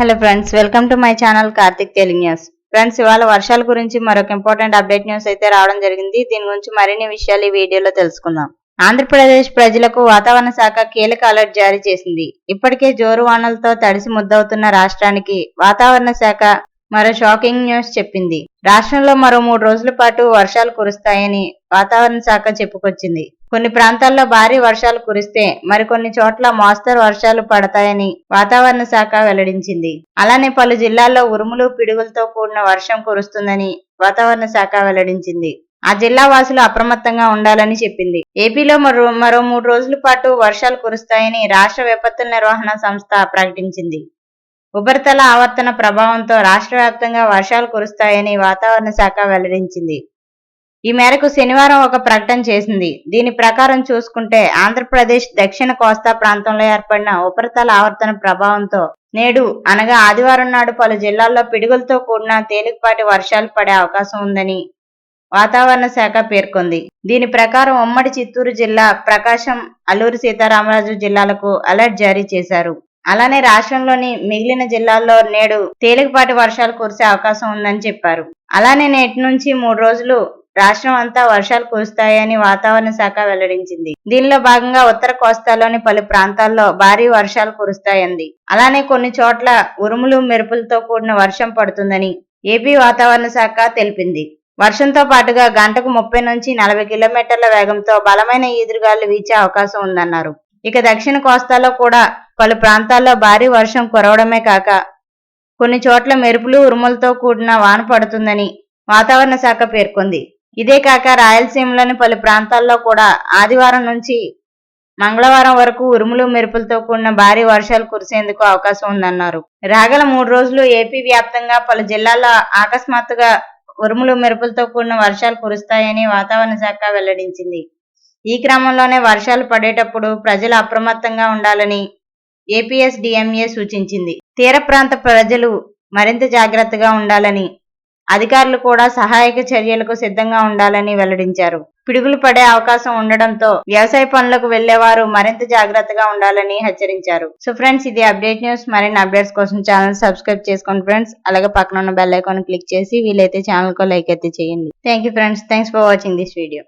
Hello friends welcome to my channel Karthik Telugu news friends ఇవాళ వర్షాల గురించి మరొక ఇంపార్టెంట్ అప్డేట్ న్యూస్ అయితే రావడం జరిగింది. దీని గురించి మరిన్ని విషయాలు ఈ వీడియోలో తెలుసుకుందాం. ఆంధ్రప్రదేశ్ ప్రజలకు వాతావరణ శాఖ కీలక అలర్ట్ జారీ చేసింది. ఇప్పటికే జోరు వానలతో తడిసి ముద్దవుతున్న రాష్ట్రానికి వాతావరణ శాఖ మరో షాకింగ్ న్యూస్ చెప్పింది. రాష్ట్రంలో మరో మూడు రోజుల పాటు వర్షాలు కురుస్తాయని వాతావరణ శాఖ చెప్పుకొచ్చింది. కొన్ని ప్రాంతాల్లో భారీ వర్షాలు కురిస్తే మరికొన్ని చోట్ల మోస్తరు వర్షాలు పడతాయని వాతావరణ శాఖ వెల్లడించింది. అలానే పలు జిల్లాల్లో ఉరుములు పిడుగులతో కూడిన వర్షం కురుస్తుందని వాతావరణ శాఖ వెల్లడించింది. ఆ జిల్లా వాసులు అప్రమత్తంగా ఉండాలని చెప్పింది. ఏపీలో మరో మరో మూడు రోజుల పాటు వర్షాలు కురుస్తాయని రాష్ట్ర విపత్తుల నిర్వహణ సంస్థ ప్రకటించింది. ఉపరితల ఆవర్తన ప్రభావంతో రాష్ట్ర వ్యాప్తంగా వర్షాలు కురుస్తాయని వాతావరణ శాఖ వెల్లడించింది. ఈ మేరకు శనివారం ఒక ప్రకటన చేసింది. దీని ప్రకారం చూసుకుంటే ఆంధ్రప్రదేశ్ దక్షిణ కోస్తా ప్రాంతంలో ఏర్పడిన ఉపరితల ఆవర్తన ప్రభావంతో నేడు అనగా ఆదివారం నాడు పలు జిల్లాల్లో పిడుగులతో కూడిన తేలికపాటి వర్షాలు పడే అవకాశం ఉందని వాతావరణ శాఖ పేర్కొంది. దీని ప్రకారం ఉమ్మడి చిత్తూరు జిల్లా ప్రకాశం అల్లూరు సీతారామరాజు జిల్లాలకు అలర్ట్ జారీ చేశారు. అలానే రాష్ట్రంలోని మిగిలిన జిల్లాల్లో నేడు తేలికపాటి వర్షాలు కురిసే అవకాశం ఉందని చెప్పారు. అలానే నేటి నుంచి మూడు రోజులు రాష్ట్రం అంతా వర్షాలు కురుస్తాయని వాతావరణ శాఖ వెల్లడించింది. దీనిలో భాగంగా ఉత్తర కోస్తాలోని పలు ప్రాంతాల్లో భారీ వర్షాలు కురుస్తాయంది. అలానే కొన్ని చోట్ల ఉరుములు మెరుపులతో కూడిన వర్షం పడుతుందని ఏపీ వాతావరణ శాఖ తెలిపింది. వర్షంతో పాటుగా గంటకు ముప్పై నుంచి నలభై కిలోమీటర్ల వేగంతో బలమైన ఈదురుగాలు వీచే అవకాశం ఉందన్నారు. ఇక దక్షిణ కోస్తాలో కూడా పలు ప్రాంతాల్లో భారీ వర్షం కురవడమే కాక కొన్ని చోట్ల మెరుపులు ఉరుములతో కూడిన వాన పడుతుందని వాతావరణ శాఖ పేర్కొంది. ఇదే కాక రాయలసీమలోని పలు ప్రాంతాల్లో కూడా ఆదివారం నుంచి మంగళవారం వరకు ఉరుములు మెరుపులతో కూడిన భారీ వర్షాలు కురిసేందుకు అవకాశం ఉందన్నారు. రాగల మూడు రోజులు ఏపీ వ్యాప్తంగా పలు జిల్లాల్లో అకస్మాత్తుగా ఉరుములు మెరుపులతో కూడిన వర్షాలు కురుస్తాయని వాతావరణ శాఖ వెల్లడించింది. ఈ క్రమంలోనే వర్షాలు పడేటప్పుడు ప్రజలు అప్రమత్తంగా ఉండాలని ఏపీఎస్డిఎంఏ సూచించింది. తీర ప్రాంత ప్రజలు మరింత జాగ్రత్తగా ఉండాలని అధికారులు కూడా సహాయక చర్యలకు సిద్ధంగా ఉండాలని వెల్లడించారు. పిడుగులు పడే అవకాశం ఉండడంతో వ్యవసాయ పనులకు వెళ్ళేవారు మరింత జాగ్రత్తగా ఉండాలని హెచ్చరించారు. సో ఫ్రెండ్స్ ఇది అప్డేట్ న్యూస్. మరిన్ని అప్డేట్స్ కోసం ఛానల్ సబ్స్క్రైబ్ చేసుకోండి ఫ్రెండ్స్. అలాగే పక్కన ఉన్న బెల్ ఐకాన్ క్లిక్ చేసి వీలైతే ఛానల్కు లైక్ అయితే చేయండి. Thank you friends. Thanks for watching this video.